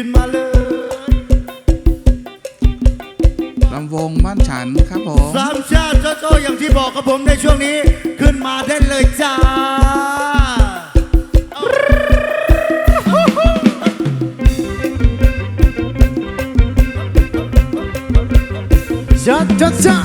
ขึ้นมาเลยลำวงบ้านฉันครับผมสามชาติโจโจอย่างที่บอกกับผมในช่วงนี้ ขึ้นมาได้เลยจ้าจ้าจ้า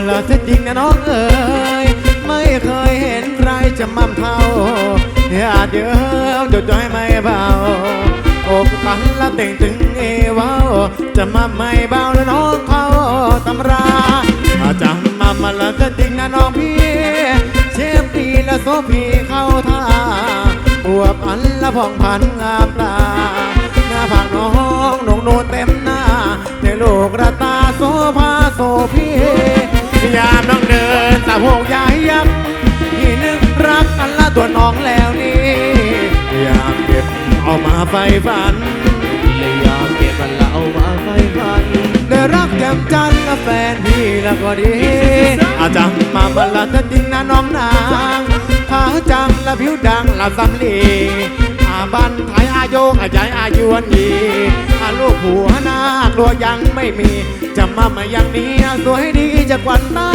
มั่มมาแล้วที่จริงนะน้องเอ๋ยไม่เคยเห็นใครจะมั่มเท่าอย่าเดียวเดี๋ยวใจไม่เบาอกตันละเต่งตึงเอวาจะมั่มไม่เบาแล้วน้องเขาตำราอาจจะมั่มมาแล้วที่จริงนะน้องพี่เชฟดีและโซพีเข้าท่าหัวพันละผ่องพันงามตาหน้าผากน้องหนงโนเต็มหน้าในโลกระตาโซภาโซพี่ โพกยายยักที่นึกรักกันละตัวน้องแล้วนี่อยากเก็บเอามาไฟฝันเลยอยากเก็บมันล้วเอามาไฟฟันได้รักแก้มจันทร์และแฟนพี่แล้วก็ดี อาจารย์มาบัลลังก์จริงนะน้องนางขาจังและผิวดังละสำลีอาบันไทยอาโยกอาใจอายุวันยีอาลูกผัวหน้ากลัวยังไม่มี จะมามาอย่างนี้สวยดีจะกวันตา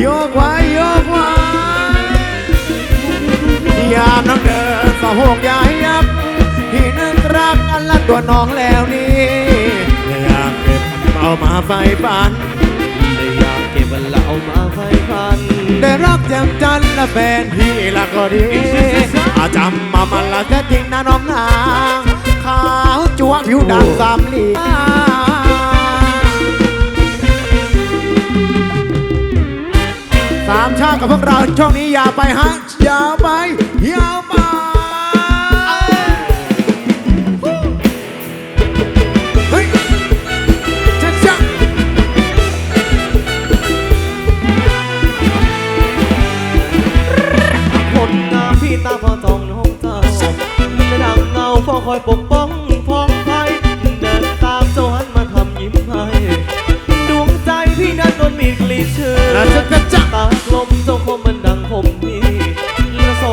โยกไว้โยกไว้ยามน้องเดินสะโพกยายยับที่นึกรักอันละตัวน้องแล้วนี่อยากเก็บเอามาไฟฝันยอยากเก็บมันแล้วเอามาไฟฟันได้รักแจ่มจันและแฟนพี่ละก็ดีอาจำมามันละแท้จริงนะน้องนางขาวจัวผิวดำสามเหลีสาม กับพวกเราช่วงนี้อย่าไปฮะอย่าไปอย่าไปเฮ้ยจ๊ะจ๊ะคนงามพี่ตาพอทองน้องเจ้าและดังเงาเฝ้าคอยปกป้อง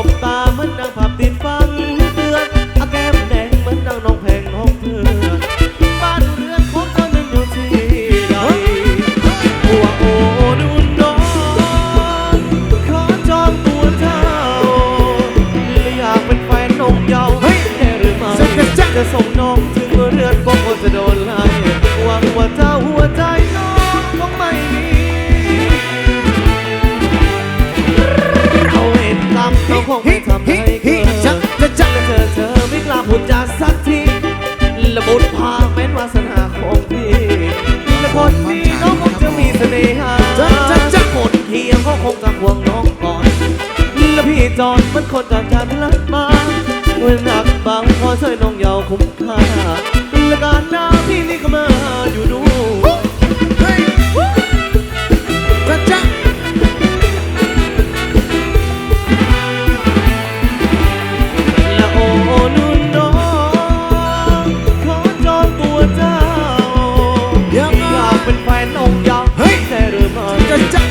บตามันนางภา คงไม่ทำให้เกิดจ๊ะจ๊ะจ๊ะเธอเธอไม่กล้าพูดจาสักทีละบุญพาแม้นวาสนาของพี่และคนนี้น้องคงจะมีเสน่หาจ๊ะจ๊ะจ๊ะคนเทียงเขาคงจะห่วงน้องก่อนและพี่จอนมันคนจากการลัดมาเงินหนักบางพอช่วยน้องเยาวคุ้มค่า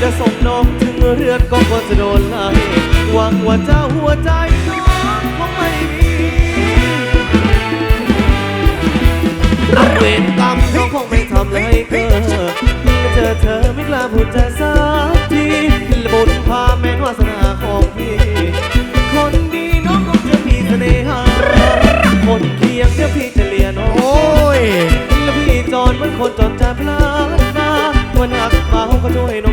จะส่งน้องถึงเรือนก็ควรจะโดนไล่หวังว่าเจ้าหัวใจน้องคงไม่มีรับเวรกรรมเขาคงไม่ทำให้เกิดเจอเธอไม่กล้าพูดจาสักทีและบุญพาแม้นวาสนาของพี่ คนดีน้องคงจะมีเสน่หาคนเคียงเดี๋ยวพี่จะเลียน้องโอ้ยแล้วพี่จอนเหมันคนจอนใจพลาดมาวันหนักเบาก็ช่วย